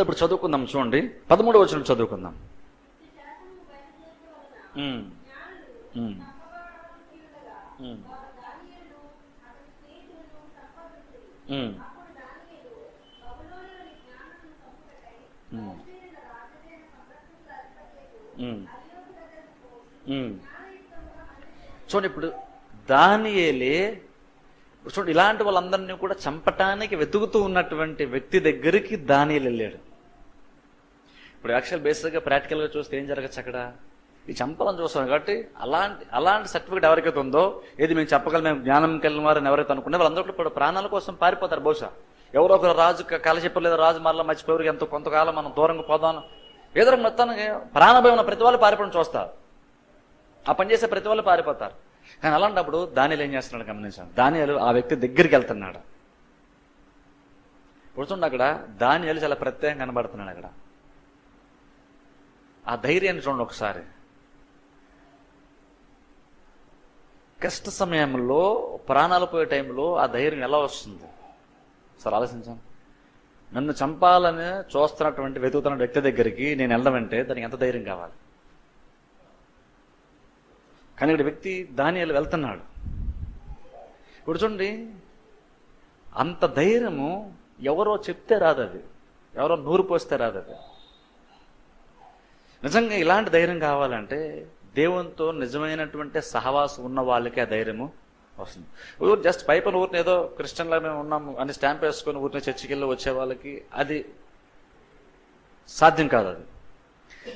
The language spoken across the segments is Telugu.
వెళ్తే ఇప్పుడు చదువుకుందాం చూడండి. పదమూడు వచనం చదువుకుందాం. చూడండి ఇప్పుడు దానియేలే చూడండి ఇలాంటి వాళ్ళందరినీ కూడా చంపటానికి వెతుకుతూ ఉన్నటువంటి వ్యక్తి దగ్గరికి దానియలు వెళ్ళాడు. ఇప్పుడు యాక్చువల్ బేసిక్గా ప్రాక్టికల్గా చూస్తే ఏం జరగచ్చు అక్కడ? ఈ చంపాలని చూస్తాం. కాబట్టి అలాంటి అలాంటి సర్టిఫికేట్ ఎవరికైతే ఉందో ఏది మేము చెప్పగలం మేము జ్ఞానం కలిగిన వారని ఎవరైతే అనుకునే వాళ్ళందరూ కూడా ప్రాణాల కోసం పారిపోతారు బహుశా. ఎవరో ఒకరు రాజు కళ చెప్పలేదు రాజు మరలా మర్చిపోయారు ఎంతో కొంతకాలం మనం దూరంగా పోదాం. ఏదో మొత్తానికి ప్రాణభయం ఉన్న ప్రతి వాళ్ళు పారిపోవడం చూస్తారు. ఆ పని చేసే ప్రతి వాళ్ళు పారిపోతారు. కానీ అలాంటప్పుడు దానిలు ఏం చేస్తున్నాడు గమనించాను దానియాలు ఆ వ్యక్తి దగ్గరికి వెళ్తున్నాడు. కూర్చుండి అక్కడ. దానియాలు చాలా ప్రత్యేకంగా కనబడుతున్నాడు అక్కడ. ఆ ధైర్యాన్ని చూడండి ఒకసారి. కష్ట సమయంలో ప్రాణాలు పోయే టైంలో ఆ ధైర్యం ఎలా వస్తుంది? సార్ ఆలోచించాను నన్ను చంపాలని చూస్తున్నటువంటి వెతుకుతున్న వ్యక్తి దగ్గరికి నేను వెళ్ళమంటే దానికి ఎంత ధైర్యం కావాలి? కానీ ఇక్కడ వ్యక్తి దానియాలు వెళ్తున్నాడు. ఇప్పుడు చూడండి అంత ధైర్యము ఎవరో చెప్తే రాదు అది ఎవరో నూరు పోస్తే రాదు అది నిజంగా ఇలాంటి ధైర్యం కావాలంటే దేవునితో నిజమైనటువంటి సహవాసం ఉన్న వాళ్ళకే ఆ ధైర్యము వస్తుంది. ఊరు జస్ట్ పైపన ఊరిని ఏదో క్రిస్టియన్లా మేము ఉన్నాము అని స్టాంప్ వేసుకొని ఊరిని చర్చికి వెళ్ళి వచ్చే వాళ్ళకి అది సాధ్యం కాదు అది.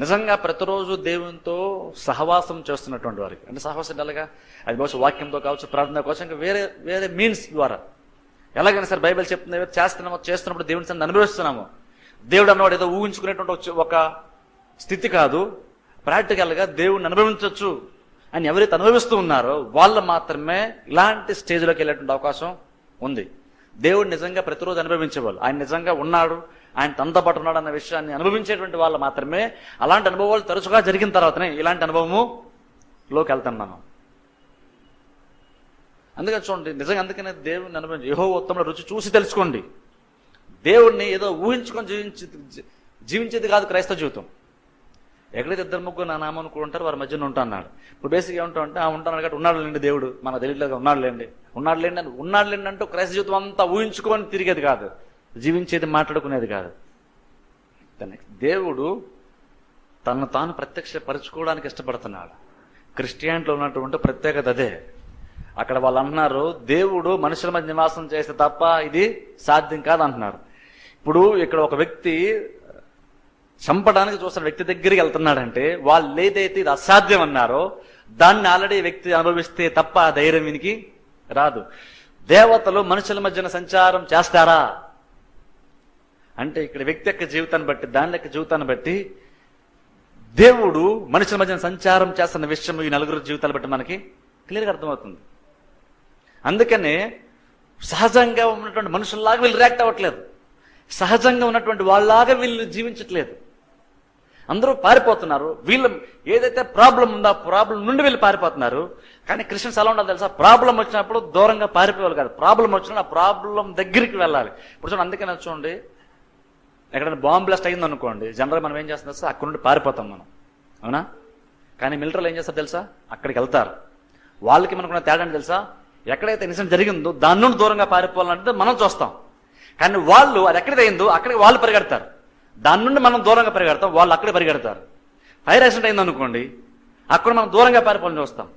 నిజంగా ప్రతిరోజు దేవునితో సహవాసం చేస్తున్నటువంటి వారికి. అంటే సహవాసం ఎలాగా? అది బహుశా వాక్యంతో కావచ్చు ప్రార్థన కోసం ఇంకా వేరే వేరే మీన్స్ ద్వారా. ఎలాగైనా సరే బైబిల్ చెప్తుంది చేస్తున్నామో చేస్తున్నప్పుడు దేవుని సన్ని అనుభవిస్తున్నాము. దేవుడు అన్నవాడు ఏదో ఊహించుకునేటువంటి ఒక స్థితి కాదు. ప్రాక్టికల్గా దేవుణ్ణి అనుభవించవచ్చు అని ఎవరైతే అనుభవిస్తూ ఉన్నారో వాళ్ళు మాత్రమే ఇలాంటి స్టేజ్లోకి వెళ్ళేటువంటి అవకాశం ఉంది. దేవుడు నిజంగా ప్రతిరోజు అనుభవించేవాళ్ళు. ఆయన నిజంగా ఉన్నాడు. ఆయన తనతో పాటు ఉన్నాడు అన్న విషయాన్ని అనుభవించేటువంటి వాళ్ళు మాత్రమే అలాంటి అనుభవాలు తరచుగా జరిగిన తర్వాతనే ఇలాంటి అనుభవము లోకి వెళ్తాం మనం. అందుకని చూడండి నిజంగా అందుకనే దేవుడిని అనుభవించి యహో ఉత్తమ రుచి చూసి తెలుసుకోండి. దేవుడిని ఏదో ఊహించుకొని జీవించి జీవించేది కాదు క్రైస్తవ జీవితం. ఎక్కడైతే ఇద్దరు ముగ్గురు నా నామం ఉంటారు వారి మధ్యన ఉంటాడు ఇప్పుడు బేసిక్గా ఏమంటా అంటే ఆ ఉంటాను కాబట్టి ఉన్నాడు లేండి దేవుడు. మన తెలియట్లేదు ఉన్నాడు లేండి. ఉన్నాడు లేండి అని ఉన్నాడు లేండి అంటూ క్రైస్త జీవితం అంతా ఊహించుకొని తిరిగేది కాదు. జీవించేది మాట్లాడుకునేది కాదు. దేవుడు తనను తాను ప్రత్యక్షపరచుకోవడానికి ఇష్టపడుతున్నాడు. క్రిస్టియానిటీలో ఉన్నటువంటి ప్రత్యేకత అదే. అక్కడ వాళ్ళు అంటున్నారు దేవుడు మనుషుల మధ్య నివాసం చేస్తే తప్ప ఇది సాధ్యం కాదు అంటున్నారు ఇప్పుడు ఇక్కడ ఒక వ్యక్తి చంపడానికి చూస్తున్న వ్యక్తి దగ్గరికి వెళ్తున్నాడంటే వాళ్ళు ఏదైతే ఇది అసాధ్యం అన్నారో దాన్ని ఆల్రెడీ వ్యక్తి అనుభవిస్తే తప్ప ఆ ధైర్యం వీనికి రాదు. దేవతలు మనుషుల మధ్యన సంచారం చేస్తారా? అంటే ఇక్కడ వ్యక్తి యొక్క జీవితాన్ని బట్టి దాని యొక్క జీవితాన్ని బట్టి దేవుడు మనుషుల మధ్యన సంచారం చేస్తున్న విషయం ఈ నలుగురు జీవితాలు బట్టి మనకి క్లియర్గా అర్థమవుతుంది. అందుకనే సహజంగా ఉన్నటువంటి మనుషుల్లాగా వీళ్ళు రియాక్ట్ అవ్వట్లేదు. సహజంగా ఉన్నటువంటి వాళ్ళలాగా వీళ్ళు జీవించట్లేదు. అందరూ పారిపోతున్నారు. వీళ్ళు ఏదైతే ప్రాబ్లం ఉందో ఆ ప్రాబ్లం నుండి వీళ్ళు పారిపోతున్నారు. కానీ క్రిస్టియన్స్ ఎలా ఉండాలి తెలుసా? ప్రాబ్లం వచ్చినప్పుడు దూరంగా పారిపోవాలి కాదు. ప్రాబ్లం వచ్చినప్పుడు ఆ ప్రాబ్లం దగ్గరికి వెళ్ళాలి. ఇప్పుడు చూడండి అందుకని చూడండి. ఎక్కడైనా బాంబ్ బ్లాస్ట్ అయింది అనుకోండి జనరల్ మనం ఏం చేస్తాం తెలుసా? అక్కడ నుండి పారిపోతాం మనం. అవునా? కానీ మిలిటరీలు ఏం చేస్తారు తెలుసా? అక్కడికి వెళ్తారు. వాళ్ళకి మనకున్న తేడా తెలుసా? ఎక్కడైతే ఇన్సిడెంట్ జరిగిందో దాని నుండి దూరంగా పారిపోవాలంటే మనం చూస్తాం. కానీ వాళ్ళు అది ఎక్కడికి అయిందో అక్కడికి వాళ్ళు పరిగెడతారు. దాని నుండి మనం దూరంగా పరిగెడతాం వాళ్ళు అక్కడే పరిగెడతారు. ఫైర్ యాక్సిడెంట్ అయింది అనుకోండి అక్కడ మనం దూరంగా పారిపోవాలని చూస్తాం.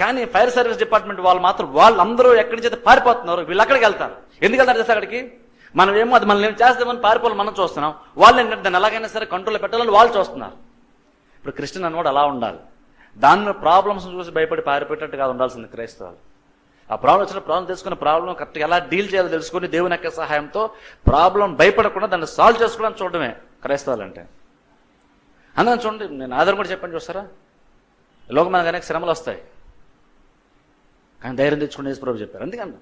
కానీ ఫైర్ సర్వీస్ డిపార్ట్మెంట్ వాళ్ళు మాత్రం వాళ్ళందరూ ఎక్కడి నుంచి అయితే పారిపోతున్నారు వీళ్ళు అక్కడికి వెళ్తారు. ఎందుకు వెళ్తారు చేస్తే అక్కడికి? మనం ఏమో అది మనం ఏం చేస్తామని పారిపోవాలి మనం చూస్తున్నాం. వాళ్ళు ఏంటంటే దాన్ని ఎలాగైనా సరే కంట్రోల్లో పెట్టాలని వాళ్ళు చూస్తున్నారు. ఇప్పుడు క్రిస్టియన్ అన్నవాడు అలా ఉండాలి. దానిలో ప్రాబ్లమ్స్ చూసి భయపడి పారిపోయేటట్టుగా ఉండాల్సింది క్రైస్తవాలు. ఆ ప్రాబ్లం వచ్చిన ప్రాబ్లం తెలుసుకుని ప్రాబ్లం కరెక్ట్గా ఎలా డీల్ చేయాలో తెలుసుకుని దేవుని యొక్క సహాయంతో ప్రాబ్లం భయపడకుండా దాన్ని సాల్వ్ చేసుకోవడానికి చూడడమే క్రైస్తవాలు అంటే అందుకని చూడండి నేను ఆధారం కూడా చెప్పండి చూస్తారా? లోకం మనకు అనేక శ్రమలు వస్తాయి. కానీ ధైర్యం తెచ్చుకుని ప్రభు చెప్పారు. అందుకని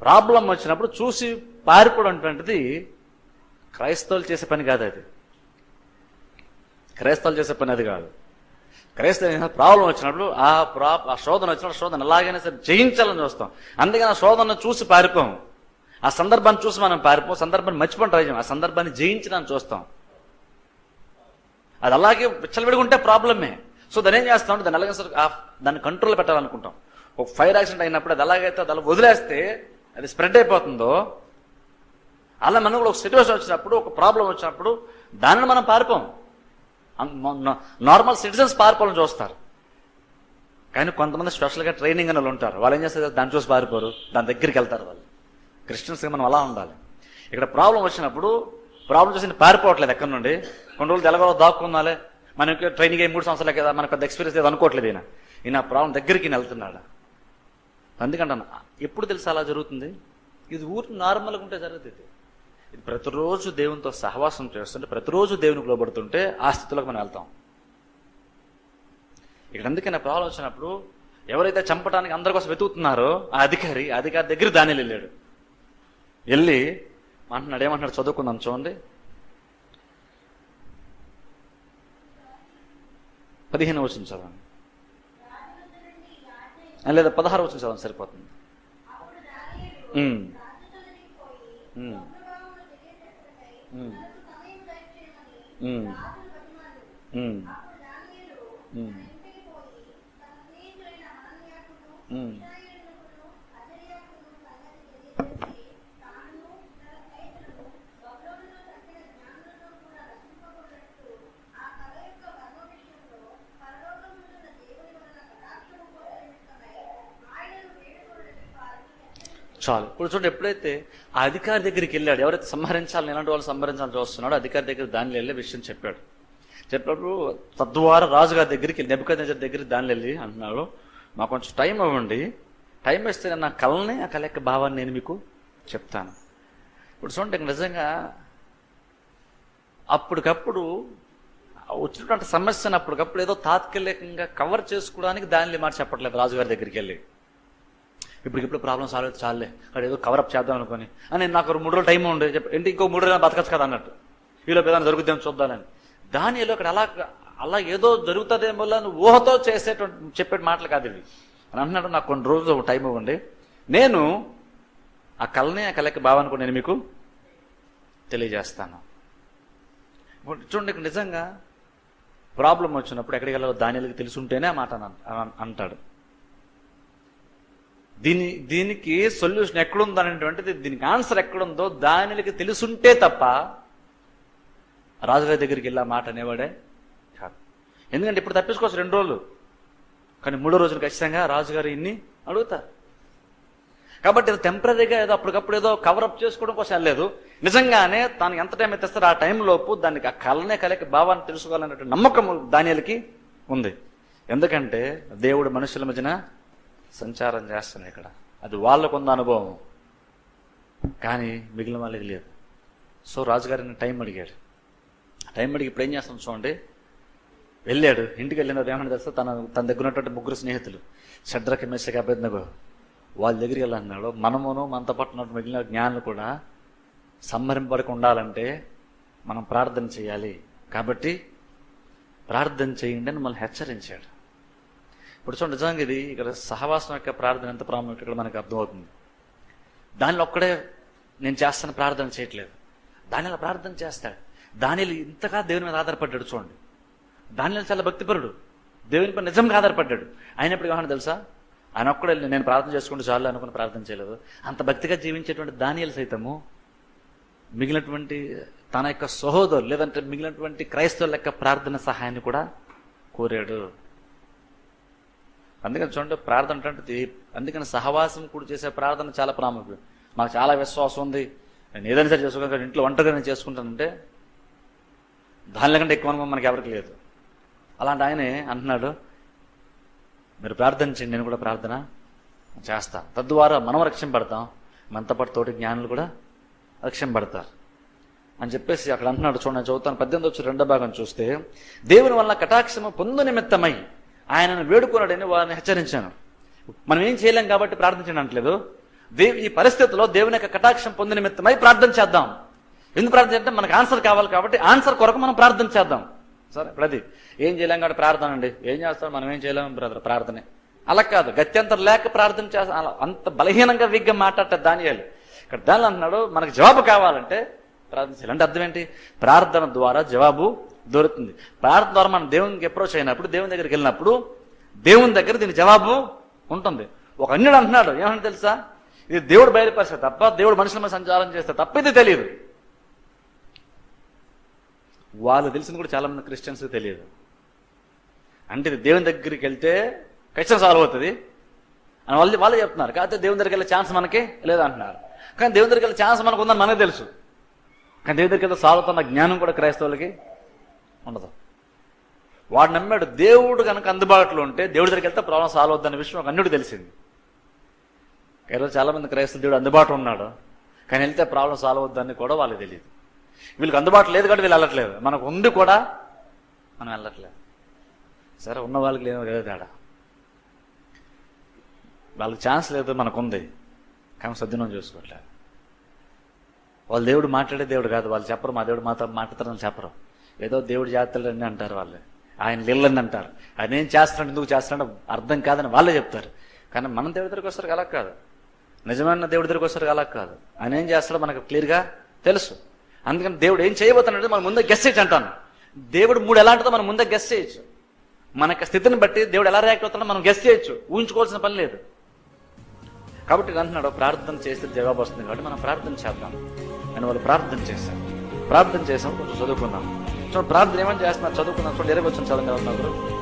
ప్రాబ్లం వచ్చినప్పుడు చూసి పారిపోవడం అటువంటిది క్రైస్తవులు చేసే పని కాదు అది. క్రైస్తవులు చేసే పని అది కాదు. క్రైస్తవ ప్రాబ్లం వచ్చినప్పుడు ఆ ప్రా ఆ శోధన వచ్చినప్పుడు శోధన ఎలాగైనా సరే జయించాలని చూస్తాం. అందుకని ఆ శోధన చూసి పారిపోం. ఆ సందర్భాన్ని చూసి మనం పారిపోం. సందర్భాన్ని మర్చిపోయి ట్రై చేయం. ఆ సందర్భాన్ని జయించడానికి చూస్తాం. అది అలాగే విచ్చలవిడిగా ఉంటే ప్రాబ్లమే. సో దాన్ని ఏం చేస్తాం అంటే దాన్ని అలాగే సరే దాన్ని కంట్రోల్ పెట్టాలనుకుంటాం. ఒక ఫైర్ యాక్సిడెంట్ అయినప్పుడు అది ఎలాగైతే అది వదిలేస్తే అది స్ప్రెడ్ అయిపోతుందో అలా మనకు కూడా ఒక సిచ్యువేషన్ వచ్చినప్పుడు ఒక ప్రాబ్లం వచ్చినప్పుడు దానిని మనం పారిపోం. నార్మల్ సిటిజన్స్ పారిపోవాలని చూస్తారు. కానీ కొంతమంది స్పెషల్గా ట్రైనింగ్ అని వాళ్ళు ఉంటారు. వాళ్ళు ఏం చేస్తారు? దాన్ని చూసి పారిపోరు. దాని దగ్గరికి వెళ్తారు వాళ్ళు. క్రిస్టియన్స్ మనం అలా ఉండాలి. ఇక్కడ ప్రాబ్లం వచ్చినప్పుడు ప్రాబ్లం చూసి పారిపోవట్లేదు ఎక్కడి నుండి? కొన్ని రోజులు తెలగలో దాక్కుందాలే మనకి ట్రైనింగ్ అయ్యి మూడు సంవత్సరాలు కదా మనకు పెద్ద ఎక్స్పీరియన్స్ లేదు అనుకోవట్లేదు ఈయన. ఈయన ప్రాబ్లం దగ్గరికి ఈయన వెళ్తున్నాడు. అందుకంటాను ఎప్పుడు తెలుసు అలా జరుగుతుంది? ఇది ఊరు నార్మల్గా ఉంటే జరుగుతుంది. ఇది ప్రతిరోజు దేవునితో సహవాసం చేస్తుంటే ప్రతిరోజు దేవునికి లోబడుతుంటే ఆ స్థితిలోకి మనం వెళ్తాం. ఇక్కడ అందుకనే ప్రాబ్లం వచ్చినప్పుడు ఎవరైతే చంపడానికి అందరి కోసం వెతుకుతున్నారో ఆ అధికారి అధికారి దగ్గర దాని వెళ్ళాడు. వెళ్ళి అంటున్నాడు ఏమంటున్నాడు? చదువుకుందాం చూడండి. పదిహేను వచ్చిన చదవండి. లేదా పదహారు వచ్చిన చదవండి సరిపోతుంది. ఉమ్. చాలు. ఇప్పుడు చూడండి ఎప్పుడైతే ఆ అధికారి దగ్గరికి వెళ్ళాడు ఎవరైతే సంహరించాలని ఎలాంటి వాళ్ళు సంహరించాలని చూస్తున్నాడో అధికారి దగ్గర దానిలో వెళ్ళే విషయం చెప్పాడు. చెప్పినప్పుడు తద్వారా రాజుగారి దగ్గరికి నెబుకద్ దగ్గరికి దానిలో వెళ్ళి అంటున్నాడు మాకు కొంచెం టైం ఇవ్వండి టైం ఇస్తే నా కళని ఆ కళ యొక్క భావాన్ని నేను మీకు చెప్తాను. ఇప్పుడు చూడండి నిజంగా అప్పటికప్పుడు వచ్చినటువంటి సమస్యను అప్పటికప్పుడు ఏదో తాత్కాలికంగా కవర్ చేసుకోవడానికి దానిలో మాట చెప్పట్లేదు రాజుగారి దగ్గరికి వెళ్ళి. ఇప్పటికిప్పుడు ప్రాబ్లం సాల్వ్ అయితే చాలే అక్కడ ఏదో కవరప్ చేద్దాం అనుకుని. అని నాకు మూడు రోజులు టైం ఉండే. చెప్పి ఏంటి ఇంకో మూడు రోజులు బతకచ్చు కదా అన్నట్టు. వీళ్ళు ఏదైనా జరుగుద్దాం చూద్దానని దానిలో అక్కడ అలా అలా ఏదో జరుగుతుందేమో అని ఊహతో చేసేటువంటి చెప్పే మాటలు కాదు ఇవి. అని అంటున్నాడు. నాకు కొన్ని రోజులు టైం ఇవ్వండి. నేను ఆ కళని ఆ కళకి భావాన్ని కూడా నేను మీకు తెలియజేస్తాను. చూడండి ఇక్కడ నిజంగా ప్రాబ్లం వచ్చినప్పుడు ఎక్కడికి వెళ్ళాలో దానిలకి తెలుసుంటేనే ఆ మాట అంటాడు. దీని దీనికి సొల్యూషన్ ఎక్కడుందో అనేటువంటిది దీనికి ఆన్సర్ ఎక్కడుందో దానికి తెలుసుంటే తప్ప రాజుగారి దగ్గరికి వెళ్ళా మాట అనేవాడే కాదు. ఎందుకంటే ఇప్పుడు తప్పించుకోవచ్చు రెండు రోజులు. కానీ మూడో రోజులు ఖచ్చితంగా రాజుగారు ఇన్ని అడుగుతారు. కాబట్టి ఇది టెంపరీగా ఏదో అప్పటికప్పుడు ఏదో కవరప్ చేసుకోవడం కోసం వెళ్ళలేదు. నిజంగానే తాను ఎంత టైం అయితే ఇస్తారో ఆ టైంలోపు దానికి ఆ కలనే కలకి భావాన్ని తెలుసుకోవాలన్నటువంటి నమ్మకం దానిలకి ఉంది. ఎందుకంటే దేవుడు మనుషుల మధ్యన సంచారం చేస్తాను ఇక్కడ. అది వాళ్ళకున్న అనుభవం. కానీ మిగిలిన వాళ్ళకి లేదు. సో రాజుగారిని టైం అడిగాడు. టైం అడిగి ఇప్పుడు ఏం చేస్తాం చూడండి. వెళ్ళాడు. ఇంటికి వెళ్ళిన ఏమన్నా తెలుసా? తన తన దగ్గర ఉన్నటువంటి ముగ్గురు స్నేహితులు. షడ్రక మెస్సగా అభ్యర్థనకు వాళ్ళ దగ్గరికి వెళ్ళన్నాడు మనమును మనతో పాటు ఉన్నటువంటి మిగిలిన జ్ఞానులు కూడా సంహరింపడక ఉండాలంటే మనం ప్రార్థన చేయాలి. కాబట్టి ప్రార్థన చేయండి అని మనల్ని హెచ్చరించాడు. ఇప్పుడు చూడండి నిజంగా ఇది ఇక్కడ సహవాసం యొక్క ప్రార్థన ఎంత ప్రాముఖ్యత ఇక్కడ మనకు అర్థమవుతుంది. దానిలో ఒక్కడే నేను చేస్తాను ప్రార్థన చేయట్లేదు. దానిలో ప్రార్థన చేస్తాడు. దానిలో ఇంతగా దేవుని మీద ఆధారపడ్డాడు చూడండి. దానిలో చాలా భక్తిపరుడు. దేవుని పైన నిజంగా ఆధారపడ్డాడు. అయినప్పుడు ఏమన్నా తెలుసా? ఆయన ఒక్కడే నేను ప్రార్థన చేసుకుంటూ చాలు అనుకుని ప్రార్థన చేయలేదు. అంత భక్తిగా జీవించేటువంటి దానియలు సైతము మిగిలినటువంటి తన యొక్క సహోదరు లేదంటే మిగిలినటువంటి క్రైస్తవుల యొక్క ప్రార్థన సహాయాన్ని కూడా కోరాడు. అందుకని చూడండి ప్రార్థన అంటే అందుకని సహవాసం కూడా చేసే ప్రార్థన చాలా ప్రాముఖ్యం. మాకు చాలా విశ్వాసం ఉంది. నేను ఏదైనా సరే చేసుకోగలను ఇంట్లో ఒంటరిగా నేను చేసుకుంటానంటే దానిలకంటే ఎక్కువ అనుభవం మనకి ఎవరికి లేదు. అలాంటి ఆయనే అంటున్నాడు మీరు ప్రార్థించండి నేను కూడా ప్రార్థన చేస్తా. తద్వారా మనం రక్షింపడతాం మనతో పాటు తోటి జ్ఞానులు కూడా రక్షింపడతారు అని చెప్పేసి అక్కడ అంటున్నాడు చూడండి చదువుతాను. పద్దెనిమిది వచ్చి రెండో భాగం చూస్తే దేవుని వల్ల కటాక్షము పొందు నిమిత్తమై ఆయనను వేడుకున్నాడని వారిని హెచ్చరించాను. మనం ఏం చేయలేం కాబట్టి ప్రార్థించండి అంటలేదు దేవి ఈ పరిస్థితిలో దేవుని యొక్క కటాక్షం పొందిన నిమిత్తమై ప్రార్థన చేద్దాం. ఎందుకు ప్రార్థన చేద్దాం? మనకు ఆన్సర్ కావాలి కాబట్టి ఆన్సర్ కొరకు మనం ప్రార్థన చేద్దాం. సరే ఇప్పుడు అది ఏం చేయలేం కాబట్టి ప్రార్థన అండి. ఏం చేస్తాం మనం ఏం చేయలేము బ్రదర్ ప్రార్థనే. అలా కాదు గత్యంతరం లేక ప్రార్థన చేస్తాం అలా అంత బలహీనంగా విగ్గా మాట్లాడతారు దానియాలు. ఇక్కడ దానిలో అంటున్నాడు మనకు జవాబు కావాలంటే ప్రార్థించాలి అంటే అర్థం ఏంటి? ప్రార్థన ద్వారా జవాబు దొరుకుతుంది. ప్రార్థన ద్వారా మనం దేవునికి అప్రోచ్ అయినప్పుడు దేవుని దగ్గరికి వెళ్ళినప్పుడు దేవుని దగ్గర దీని జవాబు ఉంటుంది. ఒక అన్యుడు అంటున్నాడు ఏమని తెలుసా? ఇది దేవుడు బయలుపరిస్తే తప్ప దేవుడు మనుషుల మీద సంచారం చేస్తే తప్ప ఇది తెలియదు. వాళ్ళు తెలిసింది కూడా చాలా మంది క్రిస్టియన్స్ తెలియదు. అంటే ఇది దేవుని దగ్గరికి వెళ్తే ఖచ్చితంగా సాల్వ్ అవుతుంది. అని వాళ్ళు వాళ్ళే చెప్తున్నారు. కాకపోతే దేవుని దగ్గరికి వెళ్ళే ఛాన్స్ మనకి లేదంటున్నారు కానీ దేవుని దగ్గరికి వెళ్ళే ఛాన్స్ మనకు ఉందని మనకు తెలుసు. కానీ దేవుని దగ్గరికి వెళ్తే సాల్వ్ అవుతున్న జ్ఞానం కూడా క్రైస్తవులకి ఉండదు. వాడు నమ్మాడు దేవుడు కనుక అందుబాటులో ఉంటే దేవుడి దగ్గరికి వెళ్తే ప్రాబ్లం సాల్వ్ అవుద్దన్న విషయం ఒక అన్యుడు తెలిసింది. ఈరోజు చాలామంది క్రైస్తవ దేవుడు అందుబాటులో ఉన్నాడు. కానీ వెళ్తే ప్రాబ్లం సాల్వ్ అవుద్దని కూడా వాళ్ళకి తెలియదు. వీళ్ళకి అందుబాటులో లేదు కాబట్టి వీళ్ళు వెళ్ళట్లేదు. మనకు ఉంది కూడా మనం వెళ్ళట్లేదు. సరే ఉన్న వాళ్ళకి లేదు లేదు తేడా. వాళ్ళకి ఛాన్స్ లేదు మనకుంది కానీ సద్వినియోగం చూసుకోవట్లేదు. వాళ్ళు దేవుడు మాట్లాడే దేవుడు కాదు. వాళ్ళు చెప్పరు మా దేవుడు మాతో మాట్లాడతారని చెప్పరు. ఏదో దేవుడు చేస్తాడని అంటారు వాళ్ళు. ఆయన లిల్లని అంటారు. ఆయన ఏం చేస్తున్నాడు ఎందుకు చేస్తున్నాడు అర్థం కాదని వాళ్ళే చెప్తారు. కానీ మనం దేవుడి దగ్గరికి వస్తారు అలా కాదు. నిజమైన దేవుడి దగ్గరికి వస్తారు అలా కాదు. ఆయన ఏం చేస్తాడో మనకు క్లియర్గా తెలుసు. అందుకని దేవుడు ఏం చేయబోతున్నాడు మనం ముందే గెస్ చేయొచ్చు అంటాను. దేవుడు మూడు ఎలాంటిదో మనం ముందే గెస్ చేయొచ్చు. మన స్థితిని బట్టి దేవుడు ఎలా రియాక్ట్ అవుతాడో మనం గెస్ చేయొచ్చు. ఊహించుకోవాల్సిన పని లేదు. కాబట్టి అంటున్నాడు ప్రార్థన చేస్తే జవాబు వస్తుంది కాబట్టి మనం ప్రార్థన చేద్దాం. అని వాళ్ళు ప్రార్థన చేశారు ప్రార్థన చేసాం కొంచెం చదువుకుందాం. చూడండి ప్రార్థన ఏమని చేస్తున్నారు? చదువుకున్నాను చూడండి ఎరగొచ్చిన వచ్చిన చదువు